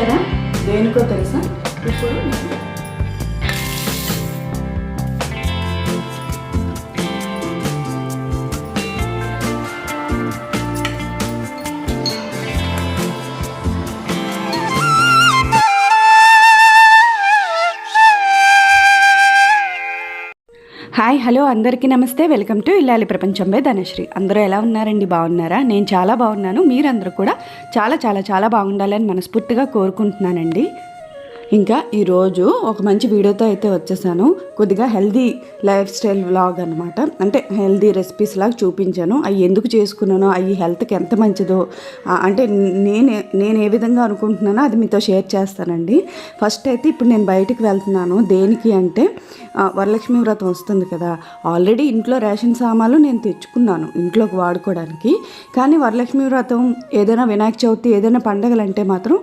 చూసారా దేనికో తెలుసా? ఇప్పుడు హాయ్ హలో అందరికీ నమస్తే. వెల్కమ్ టు ఇల్లాలి ప్రపంచం బై ధనశ్రీ. అందరూ ఎలా ఉన్నారండి? బాగున్నారా? నేను చాలా బాగున్నాను. మీరందరూ కూడా చాలా చాలా చాలా బాగుండాలని మనస్ఫూర్తిగా కోరుకుంటున్నానండి. ఇంకా ఈరోజు ఒక మంచి వీడియోతో అయితే వచ్చేసాను. కొద్దిగా హెల్దీ లైఫ్ స్టైల్ వ్లాగ్ అనమాట అంటే హెల్దీ రెసిపీస్ లాగా చూపించాను. అవి ఎందుకు చేసుకున్నానో అవి హెల్త్కి ఎంత మంచిదో అంటే నేను నేను ఏ విధంగా అనుకుంటున్నానో అది మీతో షేర్ చేస్తానండి. ఫస్ట్ అయితే ఇప్పుడు నేను బయటికి వెళ్తున్నాను. దేనికి అంటే వరలక్ష్మి వ్రతం వస్తుంది కదా. ఆల్రెడీ ఇంట్లో రేషన్ సామాన్లు నేను తెచ్చుకున్నాను ఇంట్లోకి వాడుకోవడానికి. కానీ వరలక్ష్మి వ్రతం ఏదైనా వినాయక చవితి ఏదైనా పండగలు అంటే మాత్రం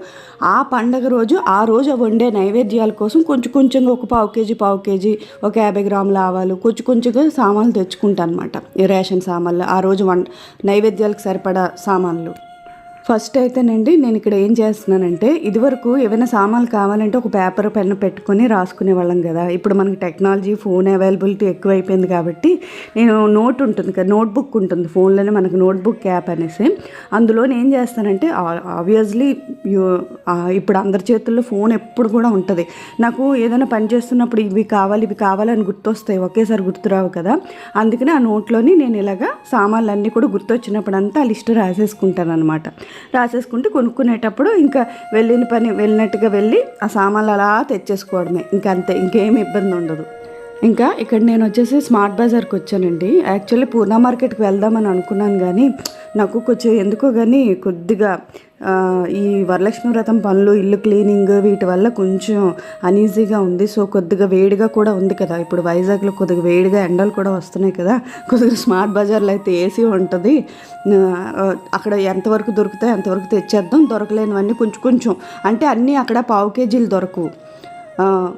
ఆ పండగ రోజు ఆ రోజు వండే నైవేద్యాల కోసం కొంచెం కొంచెంగా ఒక పావు కేజీ పావు కేజీ ఒక యాభై గ్రాముల ఆవాలు కొంచెం కొంచెంగా సామాన్లు తెచ్చుకుంటాను అనమాట రేషన్ సామాన్లు ఆ రోజు వం నైవేద్యాలకు సరిపడా సామాన్లు. ఫస్ట్ అయితేనండి నేను ఇక్కడ ఏం చేస్తున్నానంటే ఇదివరకు ఏమైనా సామాన్లు కావాలంటే ఒక పేపర్ పెన్ పెట్టుకొని రాసుకునే వాళ్ళం కదా. ఇప్పుడు మనకి టెక్నాలజీ ఫోన్ అవైలబిలిటీ ఎక్కువైపోయింది కాబట్టి నేను నోట్ ఉంటుంది కదా నోట్ బుక్ ఉంటుంది ఫోన్లోనే మనకు నోట్బుక్ యాప్ అనేసి. అందులో నేను ఏం చేస్తానంటే ఆబ్వియస్లీ ఇప్పుడు అందరి చేతుల్లో ఫోన్ ఎప్పుడు కూడా ఉంటుంది. నాకు ఏదైనా పని చేస్తున్నప్పుడు ఇవి కావాలి ఇవి కావాలని గుర్తొస్తాయి ఒకేసారి గుర్తురావు కదా. అందుకని ఆ నోట్లోని నేను ఇలాగా సామాన్లు అన్నీ కూడా గుర్తొచ్చినప్పుడు అంతా ఆ లిస్ట్ రాసేసుకుంటాను అనమాట రాసేసుకుంటే కొనుక్కునేటప్పుడు ఇంకా వెళ్ళిన పని వెళ్ళినట్టుగా వెళ్ళి ఆ సామాన్లు అలా తెచ్చేసుకోవడమే. ఇంకా అంతే ఇంకేం ఇబ్బంది ఉండదు. ఇంకా ఇక్కడ నేను వచ్చేసి స్మార్ట్ బజార్కి వచ్చానండి. యాక్చువల్లీ పూర్ణ మార్కెట్కి వెళ్దామని అనుకున్నాను కానీ నాకు కొంచెం ఎందుకో కానీ కొద్దిగా ఈ వరలక్ష్మి వ్రతం పనులు ఇల్లు క్లీనింగ్ వీటి వల్ల కొంచెం అనీజీగా ఉంది. సో కొద్దిగా వేడిగా కూడా ఉంది కదా. ఇప్పుడు వైజాగ్లో కొద్దిగా వేడిగా ఎండలు కూడా వస్తున్నాయి కదా. కొద్దిగా స్మార్ట్ బజార్లో అయితే ఏసీ ఉంటుంది. అక్కడ ఎంతవరకు దొరుకుతాయి అంతవరకు తెచ్చేద్దాం. దొరకలేనివన్నీ కొంచెం కొంచెం. అంటే అన్నీ అక్కడ పావు కేజీలు దొరకవు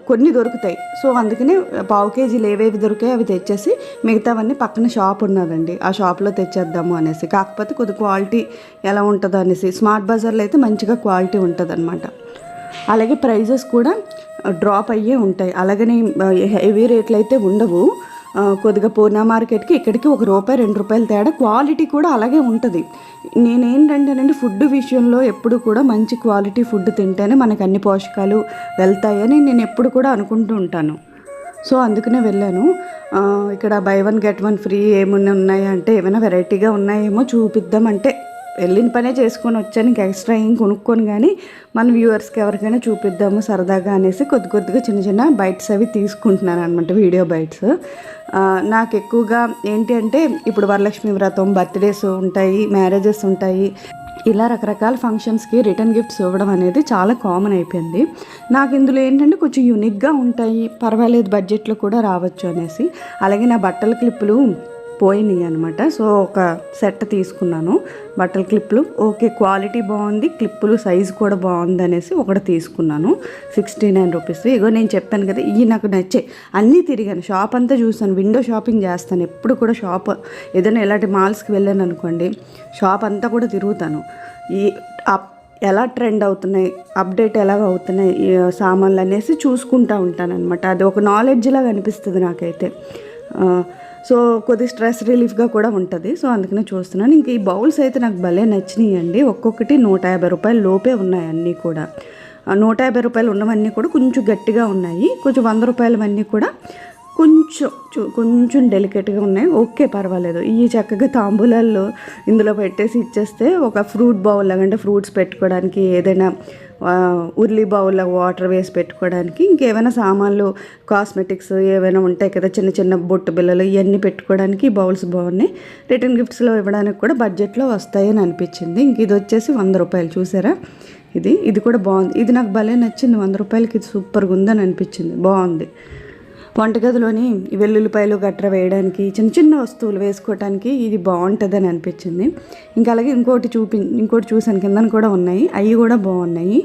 కొన్ని దొరుకుతాయి. సో అందుకనే పావు కేజీలు ఏవేవి దొరికాయి అవి తెచ్చేసి మిగతావన్నీ పక్కన షాప్ ఉన్నదండి. ఆ షాప్లో తెచ్చేద్దాము అనేసి. కాకపోతే కొద్ది క్వాలిటీ ఎలా ఉంటుందో అనేసి. స్మార్ట్ బజార్లో అయితే మంచిగా క్వాలిటీ ఉంటుంది అనమాట అలాగే ప్రైజెస్ కూడా డ్రాప్ అయ్యే ఉంటాయి. అలాగని హెవీ రేట్లు అయితే ఉండవు. కొద్దిగా పూర్ణ మార్కెట్కి ఇక్కడికి ఒక రూపాయి రెండు రూపాయలు తేడా క్వాలిటీ కూడా అలాగే ఉంటుంది. నేనేంటంటేనండి ఫుడ్ విషయంలో ఎప్పుడు కూడా మంచి క్వాలిటీ ఫుడ్ తింటేనే మనకు అన్ని పోషకాలు వెళ్తాయని నేను ఎప్పుడు కూడా అనుకుంటూ ఉంటాను. సో అందుకనే వెళ్ళాను. ఇక్కడ buy one get one free ఏమన్నా ఉన్నాయా అంటే ఏమైనా వెరైటీగా ఉన్నాయేమో చూపిద్దామంటే వెళ్ళిన పనే చేసుకొని వచ్చాను. ఇంకా ఎక్స్ట్రా ఏం కొనుక్కొని కానీ మన వ్యూవర్స్కి ఎవరికైనా చూపిద్దాము సరదాగా అనేసి కొద్ది కొద్దిగా చిన్న చిన్న బైట్స్ అవి తీసుకుంటున్నాను అనమాట వీడియో బైట్స్. నాకు ఎక్కువగా ఏంటి అంటే ఇప్పుడు వరలక్ష్మి వ్రతం బర్త్డేస్ ఉంటాయి మ్యారేజెస్ ఉంటాయి. ఇలా రకరకాల ఫంక్షన్స్కి రిటర్న్ గిఫ్ట్స్ ఇవ్వడం అనేది చాలా కామన్ అయిపోయింది. నాకు ఇందులో ఏంటంటే కొంచెం యూనిక్గా ఉంటాయి పర్వాలేదు బడ్జెట్లో కూడా రావచ్చు అనేసి. అలాగే నా బట్టల క్లిప్పులు పోయినాయి అనమాట సో ఒక సెట్ తీసుకున్నాను. బట్టల క్లిప్లు ఓకే క్వాలిటీ బాగుంది. క్లిప్పులు సైజు కూడా బాగుంది అనేసి ఒకటి తీసుకున్నాను. Sixty nine rupees. ఇగో నేను చెప్పాను కదా ఇవి నాకు నచ్చే. అన్నీ తిరిగాను. షాప్ అంతా చూసాను విండో షాపింగ్ చేస్తాను. ఎప్పుడు కూడా షాప్ ఏదైనా ఇలాంటి మాల్స్కి వెళ్ళాను అనుకోండి షాప్ అంతా కూడా తిరుగుతాను. ఈ అప్- ఎలా ట్రెండ్ అవుతున్నాయి అప్డేట్ ఎలాగ అవుతున్నాయి సామాన్లు అనేసి చూసుకుంటూ ఉంటాను అనమాట అది ఒక నాలెడ్జ్ లాగా అనిపిస్తుంది నాకైతే. సో కొద్ది స్ట్రెస్ రిలీఫ్గా కూడా ఉంటుంది. సో అందుకనే చూస్తున్నాను. ఇంకా ఈ బౌల్స్ అయితే నాకు భలే నచ్చినాయి అండి ఒక్కొక్కటి నూట యాభై రూపాయల లోపే ఉన్నాయి అన్నీ కూడా. నూట యాభై రూపాయలు ఉన్నవన్నీ కూడా కొంచెం గట్టిగా ఉన్నాయి. కొంచెం వంద రూపాయలవన్నీ కూడా కొంచెం కొంచెం డెలికేట్గా ఉన్నాయి. ఓకే పర్వాలేదు. ఈ చక్కగా తాంబూలాల్లో ఇందులో పెట్టేసి ఇచ్చేస్తే ఒక ఫ్రూట్ బౌల్ లాగా అంటే ఫ్రూట్స్ పెట్టుకోవడానికి ఏదైనా ఉర్లీ బౌల్లో వాటర్ వేసి పెట్టుకోవడానికి ఇంకేమైనా సామాన్లు కాస్మెటిక్స్ ఏవైనా ఉంటాయి కదా చిన్న చిన్న బొట్టు బిల్లలు ఇవన్నీ పెట్టుకోవడానికి బౌల్స్ బాగున్నాయి. రిటర్న్ గిఫ్ట్స్లో ఇవ్వడానికి కూడా బడ్జెట్లో వస్తాయని అనిపించింది. ఇంక ఇది వచ్చేసి వంద రూపాయలు చూసారా? ఇది ఇది కూడా బాగుంది. ఇది నాకు భలే నచ్చింది వంద రూపాయలకి ఇది సూపర్గా ఉందని అనిపించింది. బాగుంది. వంటగదిలోని వెల్లుల్లిపాయలు గట్ర వేయడానికి చిన్న చిన్న వస్తువులు వేసుకోవడానికి ఇది బాగుంటుందని అనిపించింది. ఇంకా అలాగే ఇంకోటి చూపి ఇంకోటి చూసాను కిందన కూడా ఉన్నాయి. అవి కూడా బాగున్నాయి.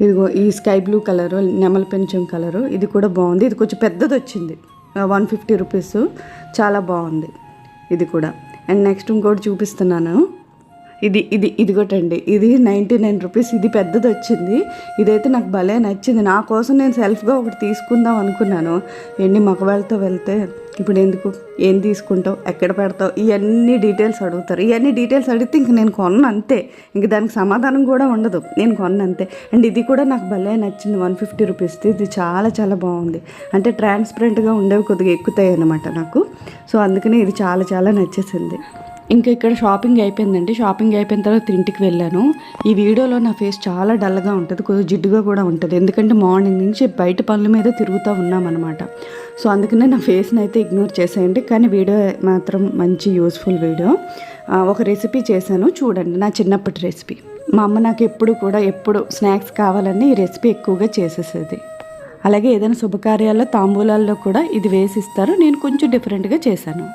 ఇదిగో ఈ స్కై బ్లూ కలరు నెమల పెంచం కలరు ఇది కూడా బాగుంది. ఇది కొంచెం పెద్దది వచ్చింది. One fifty rupees. చాలా బాగుంది. ఇది కూడా. అండ్ నెక్స్ట్ ఇంకోటి చూపిస్తున్నాను. ఇది ఇది ఇదిగోటండి. ఇది నైంటీ నైన్ రూపీస్. ఇది పెద్దది వచ్చింది ఇదైతే నాకు భలే నచ్చింది. నా కోసం నేను సెల్ఫ్గా ఒకటి తీసుకుందాం అనుకున్నాను. ఎన్ని మగవాళ్ళతో వెళ్తే ఇప్పుడు ఎందుకు? ఏం తీసుకుంటావు? ఎక్కడ పెడతావు? ఇవన్నీ డీటెయిల్స్ అడుగుతారు. ఇవన్నీ డీటెయిల్స్ అడిగితే ఇంక నేను కొన్న అంతే. ఇంక దానికి సమాధానం కూడా ఉండదు. నేను కొన్న అంతే. అండ్ ఇది కూడా నాకు భలే నచ్చింది. వన్ ఫిఫ్టీ రూపీస్ది. ఇది చాలా చాలా బాగుంది. అంటే ట్రాన్స్పరెంట్గా ఉండేవి కొద్దిగా ఎక్కుతాయి అన్నమాట నాకు. సో అందుకనే ఇది చాలా చాలా నచ్చేసింది. ఇంకా ఇక్కడ షాపింగ్ అయిపోయిందండి. షాపింగ్ అయిపోయిన తర్వాత ఇంటికి వెళ్ళాను. ఈ వీడియోలో నా ఫేస్ చాలా డల్గా ఉంటుంది. కొద్దిగా జిడ్డుగా కూడా ఉంటుంది. ఎందుకంటే మార్నింగ్ నుంచి బయట పనుల మీద తిరుగుతూ ఉన్నామన్నమాట. సో అందుకనే నా ఫేస్ని అయితే ఇగ్నోర్ చేసేయండి. కానీ వీడియో మాత్రం మంచి యూస్ఫుల్ వీడియో. ఒక రెసిపీ చేశాను. చూడండి నా చిన్నప్పటి రెసిపీ. మా అమ్మ నాకు ఎప్పుడు కూడా ఎప్పుడు స్నాక్స్ కావాలని ఈ రెసిపీ ఎక్కువగా చేసేసేది. అలాగే ఏదైనా శుభకార్యాల్లో తాంబూలాల్లో కూడా ఇది వేసిస్తారు. నేను కొంచెం డిఫరెంట్గా చేశాను.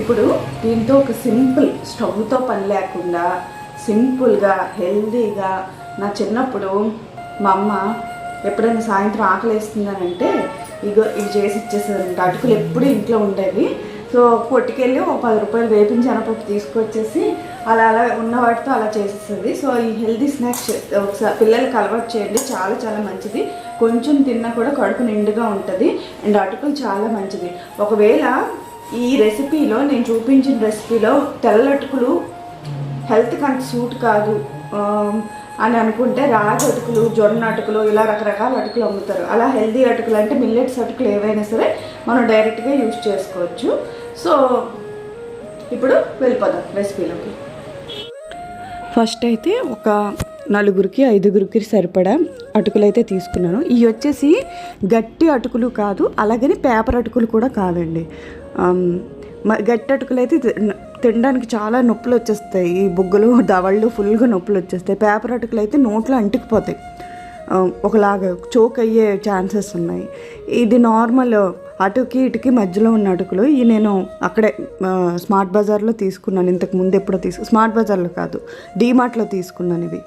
ఇప్పుడు దీంతో ఒక సింపుల్ స్టవ్తో పని లేకుండా సింపుల్గా హెల్దీగా నా చిన్నప్పుడు మా అమ్మ ఎప్పుడైనా సాయంత్రం ఆకలి వేస్తుందనంటే ఇగో ఇవి చేసి ఇచ్చేసేదంట. అటుకులు ఎప్పుడు ఇంట్లో ఉండేవి. సో కొట్టుకెళ్ళి ఒక పది రూపాయలు వేపించి అనపప్పు తీసుకొచ్చేసి అలా అలా ఉన్న వాటితో అలా చేసేస్తుంది సో ఈ హెల్దీ స్నాక్స్ ఒకసారి పిల్లలకి అలవాటు చేయండి. చాలా చాలా మంచిది. కొంచెం తిన్నా కూడా కడుపు నిండుగా ఉంటుంది. అండ్ అటుకులు చాలా మంచిది. ఒకవేళ ఈ రెసిపీలో నేను చూపించిన రెసిపీలో తెల్లటుకులు హెల్త్కి అంత సూట్ కాదు. అని అనుకుంటే రాగి అటుకులు జొన్న అటుకులు ఇలా రకరకాల అటుకులు అమ్ముతారు. అలా హెల్దీ అటుకులు అంటే మిల్లెట్స్ అటుకులు ఏవైనా సరే మనం డైరెక్ట్గా యూజ్ చేసుకోవచ్చు. సో ఇప్పుడు వెళ్ళిపోదాం రెసిపీలోకి ఫస్ట్ అయితే ఒక నలుగురికి ఐదుగురికి సరిపడా అటుకులు అయితే తీసుకున్నాను. ఇవి వచ్చేసి గట్టి అటుకులు కాదు అలాగని పేపర్ అటుకులు కూడా కాదండి. ఆమ్, మ- అయితే తి- తినడానికి చాలా నొప్పులు వచ్చేస్తాయి ఈ బుగ్గలు దవళ్ళు ఫుల్గా నొప్పులు వచ్చేస్తాయి పేపర్ అటుకులు అయితే నోట్లో అంటుకుపోతాయి. ఒకలాగా చోక్ అయ్యే ఛాన్సెస్ ఉన్నాయి. ఇది నార్మల్ అటుకి ఇటుకి మధ్యలో ఉన్న అటుకులు. ఈ నేను అక్కడే స్మార్ట్ బజార్లో తీసుకున్నాను. ఇంతకు ముందు ఎప్పుడో తీసుకు స్మార్ట్ బజార్లో కాదు డీమార్ట్లో తీసుకున్నాను ఇవి.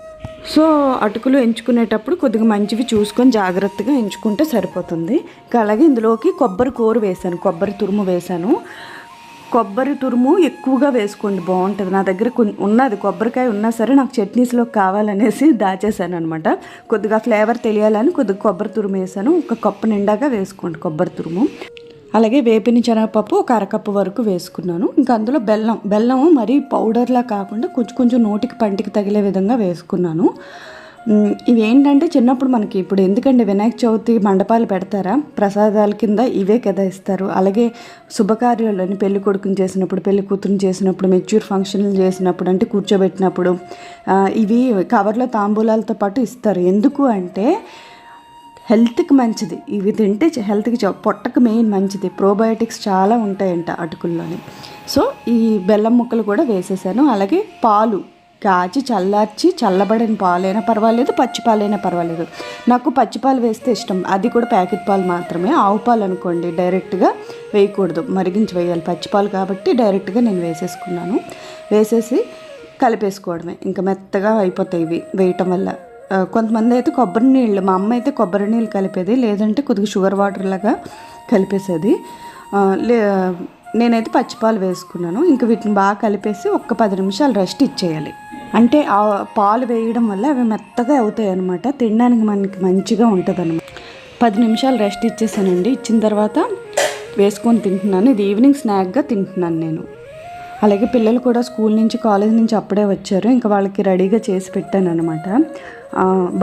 సో అటుకులు ఎంచుకునేటప్పుడు కొద్దిగా మంచివి చూసుకొని జాగ్రత్తగా ఎంచుకుంటే సరిపోతుంది. ఇంకా అలాగే ఇందులోకి కొబ్బరి కూర వేశాను కొబ్బరి తురుము వేశాను కొబ్బరి తురుము ఎక్కువగా వేసుకోండి బాగుంటుంది. నా దగ్గర ఉన్నది కొబ్బరికాయ ఉన్నా సరే నాకు చట్నీస్లో కావాలనేసి దాచేసాను అనమాట కొద్దిగా ఫ్లేవర్ తెలియాలని కొద్దిగా కొబ్బరి తురుము వేసాను. ఒక కప్పు నిండాగా వేసుకోండి కొబ్బరి తురుము. అలాగే వేపిన శనగపప్పు ఒక అరకప్పు వరకు వేసుకున్నాను. ఇంకా అందులో బెల్లం బెల్లం మరీ పౌడర్లా కాకుండా కొంచెం కొంచెం నోటికి పంటికి తగిలే విధంగా వేసుకున్నాను. మ్, ఇవి ఏంటంటే చిన్నప్పుడు మనకి ఇప్పుడు ఎందుకంటే వినాయక చవితి మండపాలు పెడతారా? ప్రసాదాల కింద ఇవే కదా ఇస్తారు. అలాగే శుభకార్యాలని పెళ్ళి కొడుకుని చేసినప్పుడు పెళ్ళి కూతురుని చేసినప్పుడు మెచ్యూర్ ఫంక్షన్లు చేసినప్పుడు అంటే కూర్చోబెట్టినప్పుడు ఇవి కవర్లో తాంబూలాలతో పాటు ఇస్తారు. ఎందుకు అంటే హెల్త్కి మంచిది. ఇవి తింటే హెల్త్కి పొట్టకు మెయిన్ మంచిది. ప్రోబయోటిక్స్ చాలా ఉంటాయంట అటుకుల్లోని. సో ఈ బెల్లం ముక్కలు కూడా వేసేసాను. అలాగే పాలు. కాచి చల్లార్చి చల్లబడిన పాలైనా పర్వాలేదు పచ్చిపాలైనా పర్వాలేదు. నాకు పచ్చిపాలు వేస్తే ఇష్టం. అది కూడా ప్యాకెట్ పాలు మాత్రమే. ఆవు పాలు అనుకోండి డైరెక్ట్గా వేయకూడదు. మరిగించి వేయాలి. పచ్చిపాలు కాబట్టి డైరెక్ట్గా నేను వేసేసుకున్నాను. వేసేసి కలిపేసుకోవడమే. ఇంకా మెత్తగా అయిపోతాయి ఇవి వేయటం వల్ల. కొంతమంది అయితే కొబ్బరి నీళ్ళు మా అమ్మ అయితే కొబ్బరి నీళ్ళు కలిపేది లేదంటే కొద్దిగా షుగర్ వాటర్ లాగా కలిపేసేది. లే నేనైతే పచ్చిపాలు వేసుకున్నాను. ఇంకా వీటిని బాగా కలిపేసి ఒక్క పది నిమిషాలు రెస్ట్ ఇచ్చేయాలి. అంటే ఆ పాలు వేయడం వల్ల అవి మెత్తగా అవుతాయి అనమాట తినడానికి మనకి మంచిగా ఉంటుంది అనమాట పది నిమిషాలు రెస్ట్ ఇచ్చేసానండి. ఇచ్చిన తర్వాత వేసుకొని తింటున్నాను. ఇది ఈవినింగ్ స్నాక్గా తింటున్నాను నేను. అలాగే పిల్లలు కూడా స్కూల్ నుంచి కాలేజ్ నుంచి అప్పుడే వచ్చారు. ఇంకా వాళ్ళకి రెడీగా చేసి పెట్టాను అనమాట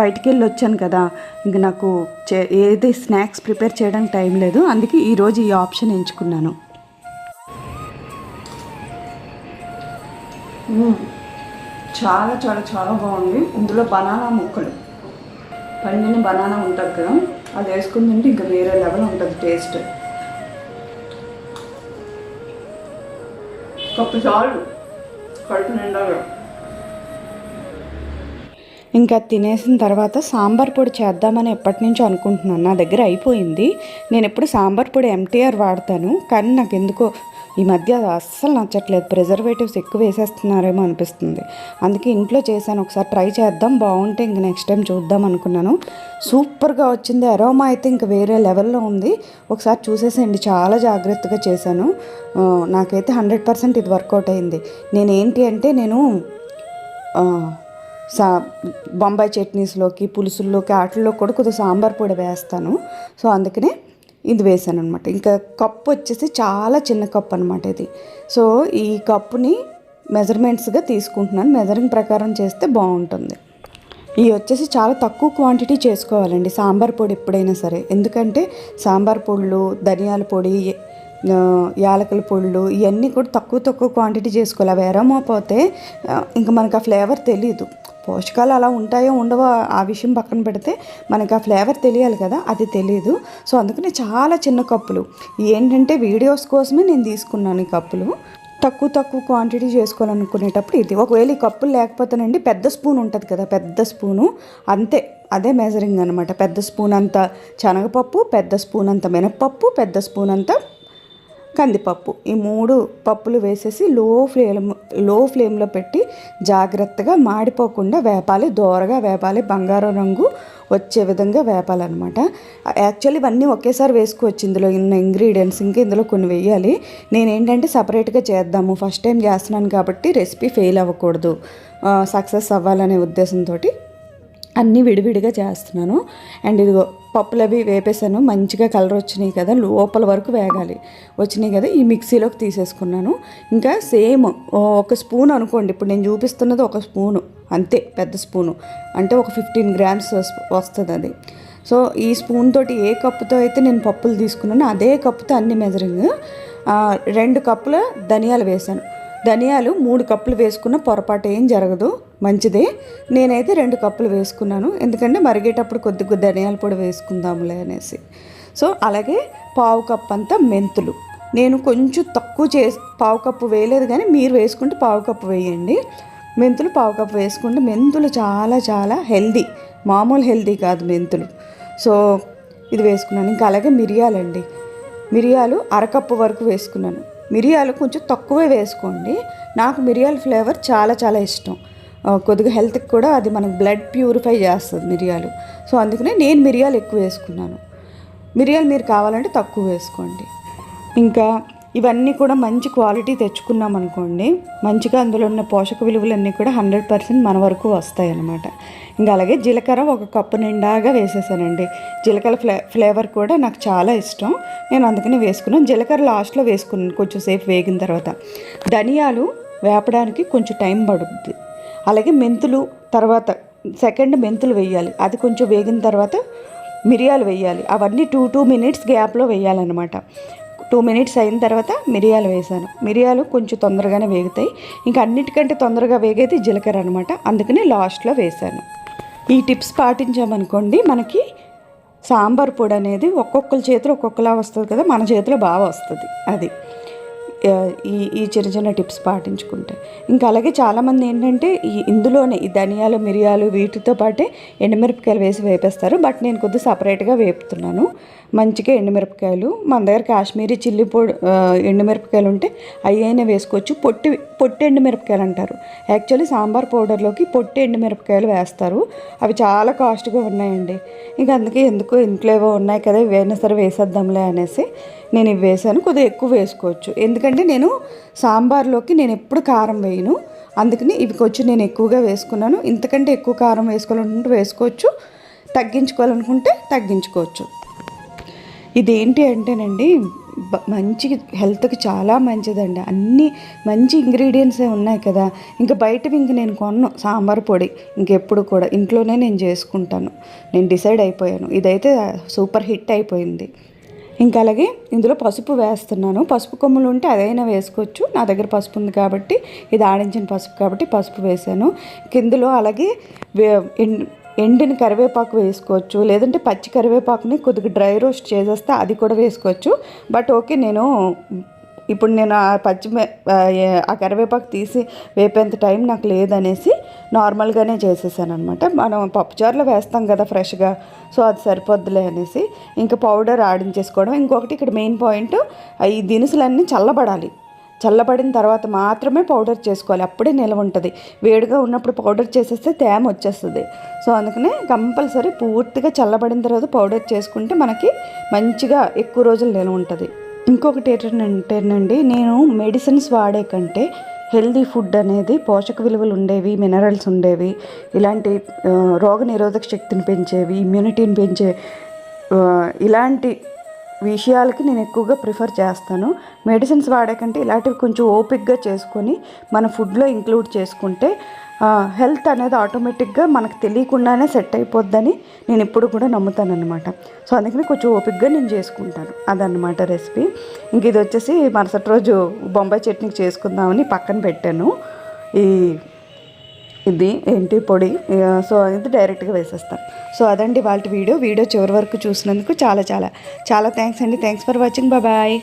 బయటికి వెళ్ళి వచ్చాను కదా. ఇంకా నాకు చే ఏది స్నాక్స్ ప్రిపేర్ చేయడానికి టైం లేదు. అందుకే ఈరోజు ఈ ఆప్షన్ ఎంచుకున్నాను. చాలా చాలా చాలా బాగుంది. ఇందులో బనానా ముక్కలు. పండిన బనానా ఉంటుంది కదా. అది వేసుకుందంటే ఇంకా వేరే లెవెల్ ఉంటుంది టేస్ట్. కప్పు చాలు కడుపు నిండాగా ఇంకా తినేసిన తర్వాత సాంబార్ పొడి చేద్దామని ఎప్పటి నుంచో అనుకుంటున్నాను. నా దగ్గర అయిపోయింది. నేను ఎప్పుడు సాంబార్ పొడి ఎంటీఆర్ వాడతాను. కానీ నాకు ఎందుకో ఈ మధ్య అది అస్సలు నచ్చట్లేదు. ప్రిజర్వేటివ్స్ ఎక్కువ వేసేస్తున్నారేమో అనిపిస్తుంది. అందుకే ఇంట్లో చేశాను. ఒకసారి ట్రై చేద్దాం. బాగుంటే ఇంక నెక్స్ట్ టైం చూద్దాం అనుకున్నాను. సూపర్గా వచ్చింది. అరోమా అయితే ఇంక వేరే లెవెల్లో ఉంది. ఒకసారి చూసేసేయండి. చాలా జాగ్రత్తగా చేశాను. నాకైతే హండ్రెడ్ పర్సెంట్ ఇది వర్కౌట్ అయింది. నేను ఏంటి అంటే నేను సా బొంబాయి చట్నీస్లోకి పులుసుల్లోకి వాటిల్లో కూడా కొద్దిగా సాంబార్ పొడి వేస్తాను. సో అందుకనే ఇది వేసాను అనమాట ఇంకా కప్పు వచ్చేసి చాలా చిన్న కప్పు అనమాట ఇది. సో ఈ కప్పుని మెజర్మెంట్స్గా తీసుకుంటున్నాను. మెజరింగ్ ప్రకారం చేస్తే బాగుంటుంది. ఇవి వచ్చేసి చాలా తక్కువ క్వాంటిటీ చేసుకోవాలండి సాంబార్ పొడి ఎప్పుడైనా సరే. ఎందుకంటే సాంబార్ పొడులు ధనియాల పొడి యాలకుల పళ్ళు ఇవన్నీ కూడా తక్కువ తక్కువ క్వాంటిటీ చేసుకోవాలి. అవి ఎరమోపోతే ఇంకా మనకు ఆ ఫ్లేవర్ తెలియదు పోషకాలు అలా ఉంటాయో ఉండవో ఆ విషయం పక్కన పెడితే మనకి ఆ ఫ్లేవర్ తెలియాలి కదా అది తెలియదు సో అందుకని చాలా చిన్న కప్పులు. ఏంటంటే వీడియోస్ కోసమే నేను తీసుకున్నాను ఈ కప్పులు. తక్కువ తక్కువ క్వాంటిటీ చేసుకోవాలనుకునేటప్పుడు ఇది. ఒకవేళ ఈ కప్పులు లేకపోతేనండి పెద్ద స్పూన్ ఉంటుంది కదా పెద్ద స్పూను. అంతే అదే మెజరింగ్ అనమాట పెద్ద స్పూన్ అంత శనగపప్పు పెద్ద స్పూన్ అంత మినప్పప్పు పెద్ద స్పూన్ అంత కందిపప్పు. ఈ మూడు పప్పులు వేసేసి లో ఫ్లేమ్లో ఫ్లేమ్లో పెట్టి జాగ్రత్తగా మాడిపోకుండా వేపాలి. దోరగా వేపాలి. బంగారం రంగు వచ్చే విధంగా వేపాలన్నమాట. యాక్చువల్లీ ఇవన్నీ ఒకేసారి వేసుకోవచ్చు ఇందులో. ఉన్న ఇంగ్రీడియంట్స్ ఇంకా ఇందులో కొన్ని వేయాలి. నేనేంటంటే సపరేట్గా చేద్దాము. ఫస్ట్ టైం చేస్తున్నాను కాబట్టి రెసిపీ ఫెయిల్ అవ్వకూడదు. సక్సెస్ అవ్వాలనే ఉద్దేశంతో అన్నీ విడివిడిగా చేస్తున్నాను. అండ్ ఇదిగో పప్పులు అవి వేపేసాను మంచిగా కలర్ వచ్చినాయి కదా లోపల వరకు వేగాలి. వచ్చినాయి కదా ఈ మిక్సీలోకి తీసేసుకున్నాను. ఇంకా సేమ్ ఒక స్పూన్ అనుకోండి ఇప్పుడు నేను చూపిస్తున్నది ఒక స్పూను. అంతే పెద్ద స్పూను. అంటే ఒక ఫిఫ్టీన్ గ్రామ్స్ వస్తుంది అది. సో ఈ స్పూన్ తోటి ఏ కప్పుతో అయితే నేను పప్పులు తీసుకున్నానో అదే కప్పుతో అన్ని మెజరింగ్. రెండు కప్పుల ధనియాలు వేశాను. ధనియాలు మూడు కప్పులు వేసుకున్న పొరపాటు ఏం జరగదు. మంచిదే. నేనైతే రెండు కప్పులు వేసుకున్నాను. ఎందుకంటే మరిగేటప్పుడు కొద్దిగా ధనియాల పొడి వేసుకుందాంలే అనేసి. సో అలాగే పావు కప్పు అంతా మెంతులు. నేను కొంచెం తక్కువ చే పావు కప్పు వేయలేదు కానీ మీరు వేసుకుంటే పావు కప్పు వేయండి. మెంతులు పావు కప్పు వేసుకుంటే మెంతులు చాలా చాలా హెల్దీ. మామూలు హెల్దీ కాదు మెంతులు. సో ఇది వేసుకున్నాను. ఇంకా అలాగే మిరియాలండి. మిరియాలు అరకప్పు వరకు వేసుకున్నాను. మిరియాలు కొంచెం తక్కువే వేసుకోండి. నాకు మిరియాల ఫ్లేవర్ చాలా చాలా ఇష్టం. కొద్దిగా హెల్త్కి కూడా అది మనకు బ్లడ్ ప్యూరిఫై చేస్తుంది మిరియాలు. సో అందుకనే నేను మిరియాలు ఎక్కువ వేసుకున్నాను. మిరియాలు మీరు కావాలంటే తక్కువ వేసుకోండి. ఇంకా ఇవన్నీ కూడా మంచి క్వాలిటీ తెచ్చుకున్నాం అనుకోండి మంచిగా అందులో ఉన్న పోషక విలువలన్నీ కూడా హండ్రెడ్ పర్సెంట్ మన వరకు వస్తాయి అన్నమాట ఇంకా అలాగే జీలకర్ర ఒక కప్పు నిండాగా వేసేసానండి. జీలకర్ర ఫ్లే ఫ్లేవర్ కూడా నాకు చాలా ఇష్టం. నేను అందుకని వేసుకున్నాను. జీలకర్ర లాస్ట్లో వేసుకున్నాను కొంచెం సేపు వేగిన తర్వాత. ధనియాలు వేపడానికి కొంచెం టైం పడుతుంది అలాగే మెంతులు తర్వాత సెకండ్ మెంతులు వేయాలి. అది కొంచెం వేగిన తర్వాత మిరియాలు వేయాలి. అవన్నీ టూ టూ మినిట్స్ గ్యాప్లో వేయాలన్నమాట. టూ మినిట్స్ అయిన తర్వాత మిరియాలు వేసాను. మిరియాలు కొంచెం తొందరగానే వేగుతాయి. ఇంకా అన్నిటికంటే తొందరగా వేగేది జీలకర్ర అనమాట అందుకని లాస్ట్లో వేసాను. ఈ టిప్స్ పాటించామనుకోండి మనకి సాంబార్ పొడి అనేది ఒక్కొక్కరి చేతిలో ఒక్కొక్కలా వస్తుంది కదా మన చేతిలో బాగా వస్తుంది అది. ఈ ఈ చిన్న చిన్న టిప్స్ పాటించుకుంటే. ఇంకా అలాగే చాలామంది ఏంటంటే ఈ ఇందులోనే ఈ ధనియాలు మిరియాలు వీటితో పాటే ఎండుమిరపకాయలు వేసి వేపేస్తారు. బట్ నేను కొద్దిగా సపరేట్గా వేపుతున్నాను. మంచిగా ఎండుమిరపకాయలు. మన దగ్గర కాశ్మీరీ చిల్లీ పొడి ఎండుమిరపకాయలు ఉంటే అవి అయినా వేసుకోవచ్చు. పొట్టి పొట్టి ఎండుమిరపకాయలు అంటారు. యాక్చువల్లీ సాంబార్ పౌడర్లోకి పొట్టి ఎండుమిరపకాయలు వేస్తారు. అవి చాలా కాస్ట్గా ఉన్నాయండి. ఇంకా అందుకే ఎందుకు ఇంట్లో ఏవో ఉన్నాయి కదా ఇవైనా సరే వేసేద్దాంలే అనేసి నేను ఇవి వేసాను. కొద్దిగా ఎక్కువ వేసుకోవచ్చు. ఎందుకంటే ఎందుకంటే నేను సాంబార్లోకి నేను ఎప్పుడు కారం వేయను. అందుకని ఇవి కొంచెం నేను ఎక్కువగా వేసుకున్నాను. ఇంతకంటే ఎక్కువ కారం వేసుకోవాలనుకుంటే వేసుకోవచ్చు. తగ్గించుకోవాలనుకుంటే తగ్గించుకోవచ్చు. ఇదేంటి అంటేనండి మంచి హెల్త్కి చాలా మంచిదండి. అన్ని మంచి ఇంగ్రీడియంట్సే ఉన్నాయి కదా. ఇంకా బయటవి ఇంక నేను కొన్ను. సాంబార్ పొడి ఇంకెప్పుడు కూడా ఇంట్లోనే నేను చేసుకుంటాను. నేను డిసైడ్ అయిపోయాను. ఇదైతే సూపర్ హిట్ అయిపోయింది. ఇంకా అలాగే ఇందులో పసుపు వేస్తున్నాను. పసుపు కొమ్ములు ఉంటే అదైనా వేసుకోవచ్చు. నా దగ్గర పసుపు ఉంది కాబట్టి ఇది ఆడించిన పసుపు కాబట్టి పసుపు వేసాను కిందలో అలాగే వే- ఎండిన కరివేపాకు వేసుకోవచ్చు. లేదంటే పచ్చి కరివేపాకుని కొద్దిగా డ్రై రోస్ట్ చేసేస్తే అది కూడా వేసుకోవచ్చు. బట్ ఓకే నేను ఇప్పుడు నేను ఆ పచ్చి ఆ, ఆ కరివేపాకు తీసి వేపేంత టైం నాకు లేదనేసి నార్మల్గానే చేసేసాను అనమాట మనం పప్పుచారులో వేస్తాం కదా ఫ్రెష్గా. సో అది సరిపోద్దులే అనేసి ఇంకా పౌడర్ ఆడించేసుకోవడం ఇంకొకటి ఇక్కడ మెయిన్ పాయింట్ ఈ దినుసులన్నీ చల్లబడాలి. చల్లబడిన తర్వాత మాత్రమే పౌడర్ చేసుకోవాలి. అప్పుడే నిలవ ఉంటుంది. వేడిగా ఉన్నప్పుడు పౌడర్ చేసేస్తే తేమ వచ్చేస్తుంది. సో అందుకనే కంపల్సరీ పూర్తిగా చల్లబడిన తర్వాత పౌడర్ చేసుకుంటే మనకి మంచిగా ఎక్కువ రోజులు నిలవ ఉంటుంది. ఇంకొకటి ఏంటంటేనండి నేను మెడిసిన్స్ వాడే కంటే హెల్దీ ఫుడ్ అనేది పోషక విలువలు ఉండేవి మినరల్స్ ఉండేవి ఇలాంటి రోగ నిరోధక శక్తిని పెంచేవి ఇమ్యూనిటీని పెంచే ఇలాంటి విషయాలకి నేను ఎక్కువగా ప్రిఫర్ చేస్తాను. మెడిసిన్స్ వాడే కంటే ఇలాంటివి కొంచెం ఓపిక్గా చేసుకొని మన ఫుడ్లో ఇంక్లూడ్ చేసుకుంటే హెల్త్ అనేది ఆటోమేటిక్గా మనకు తెలియకుండానే సెట్ అయిపోద్దని నేను ఇప్పుడు కూడా నమ్ముతాను అనమాట సో అందుకని కొంచెం ఓపిక్గా నేను చేసుకుంటాను. అదనమాట రెసిపీ. ఇంక ఇది వచ్చేసి మరుసటి రోజు బొంబాయి చట్నీ చేసుకుందామని పక్కన పెట్టాను. ఈ ఇది ఏంటి పొడి? సో ఇది డైరెక్ట్గా వేసేస్తాను సో అదండి వాళ్ళ వీడియో. వీడియో చివరి వరకు చూసినందుకు చాలా చాలా చాలా థ్యాంక్స్ అండి. Thanks for watching. బాయ్.